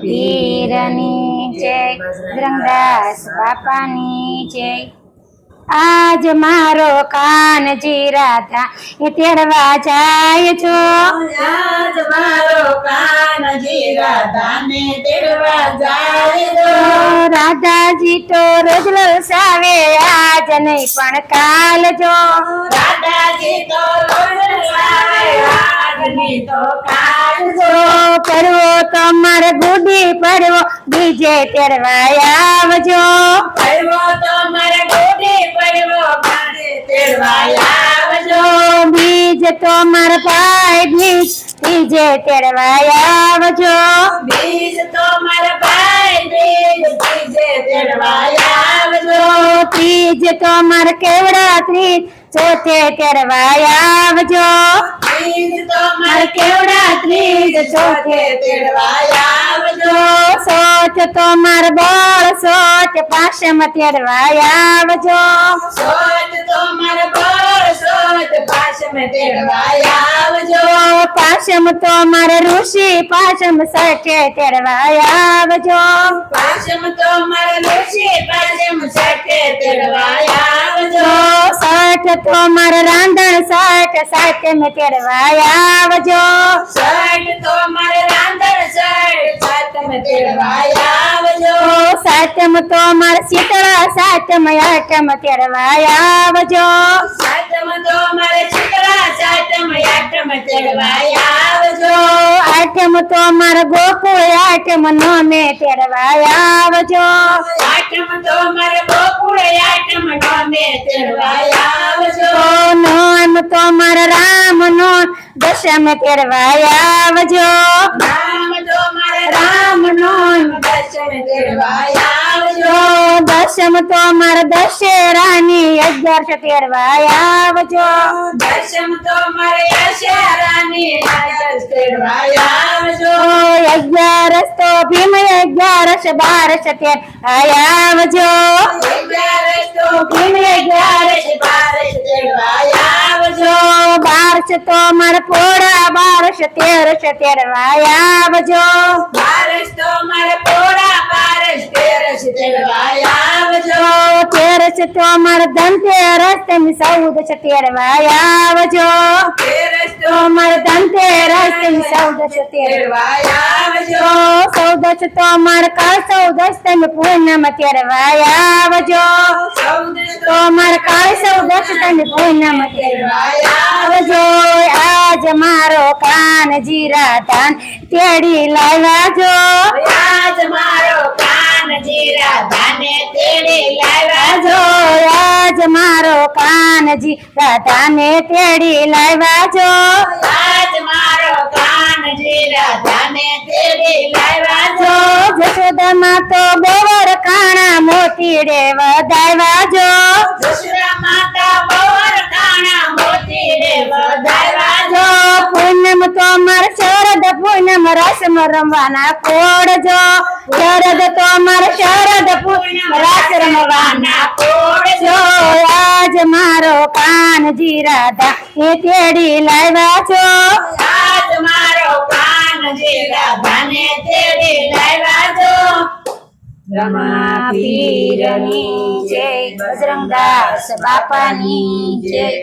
પીરની જય બજરંગદાસ બાપાની જય. આજ મારો કાનજી રાધા એ તેડવા જાય છો. આજ મારો કાનજી રાધાને તેડવા જાય છો. રાધાજી તો રોજ લસાવે આજ નહીં પણ કાલ જો. રાધાજી તો રોજ લાવે, આજની તો કાલ જો. મારે પડવો બીજે તેડવા આવજો પડવો તો મારા ગોડે પડવો, આવજો. બીજ તો મારા ભાઈ બીજ બીજે તેડવા આવજો બીજ તો મારા ભાઈ બીજ બીજે તેડવા આવજો. ત્રીજ તો મારા કેવડા ત્રીજ ચોથે તેડવા આવજો ત્રીજ તો મારે કેવડા ત્રીજ ચોથે તેડવા આવજો. સોચ તો માર બળ સોચ પાસમ તેડવા આવજો સોચ તો મારે બળ સોચ પાછમે તેડવા આવજો. પાસમ તો મારા ઋષિ પાસમ સઠે તેડવા આવજો પાછમ તો મારે ઋષિ પાછમ સાથે તેડવા આવજો. સાઠ તો મારા રાંધણ સાઠ સાઠ મે તેડવા આવજો તો મારા શીતળા સાતમ આઠમ તેડવા આવજો સાતમ તો મારે શીતળા સાતમ આઠમ તેડવા આવજો. આઠમ તો મારા ગોકુળ આઠમ નો મે તેડવા આવજો આઠમ તો મારે ગોકુળ આઠમ નોમે તેડવા આવજો. નોમ તો મારા રામ નો દશમ તેડવા આવજો રામ દશમ તો મારા દશેરાની અગિયાર તેરવા આવજો. દર્શન તો મારે તેડવા આવજો. અગિયારસ તો ભીમ અગિયારસ બારસ તેર આવજો. અગિયારસ તો ભીમ અગિયારસ બારસ તેડવા આવજો. બારસ તો મારા પોળા બારસ તેરસ તેરવા આવજો. બારસ તો મારે પોળા તેરસ આવજો. તેરસ તો અમારે ધનતેરસ તેમ છે તેરવાય આવજો. તેરસ તો મારા ધનતેરસ તેમ સૌદ છે તેરવાય આવજો. ચૌદસ તો મારા કાળ ચૌદસ તમે પૂર્ણમ તેરવાય આવજો. સૌદ તો તો કા સૌદ તમે પૂનમ તેરવા આવજો. આજ મારો કાનજી રાધાન તેડી લાવ્યા જો આજ મારો કાન જીરા ધાને તેડી લાવ્યા જો આજ મારો કાન જીરા ધાને તેડી લાવ્યા જો આજ મારો કાન જીરા ધાને તેડી લાવ્યા જો જશોદામાં તો ગોવર કાણા મોતી રે શરદ પૂનમ રસમ રમવાના. કોડ શરદ તો અમાર શરદ રસ રમવાના. કોડ જો? આજ મારો પાન રાધા. એ તેડી લાવ્યા છો? આજ મારો કાનજી રાધાને તેડી લાવ્યા છો? રમા પીરની જય. બજરંગદાસ બાપાની જય.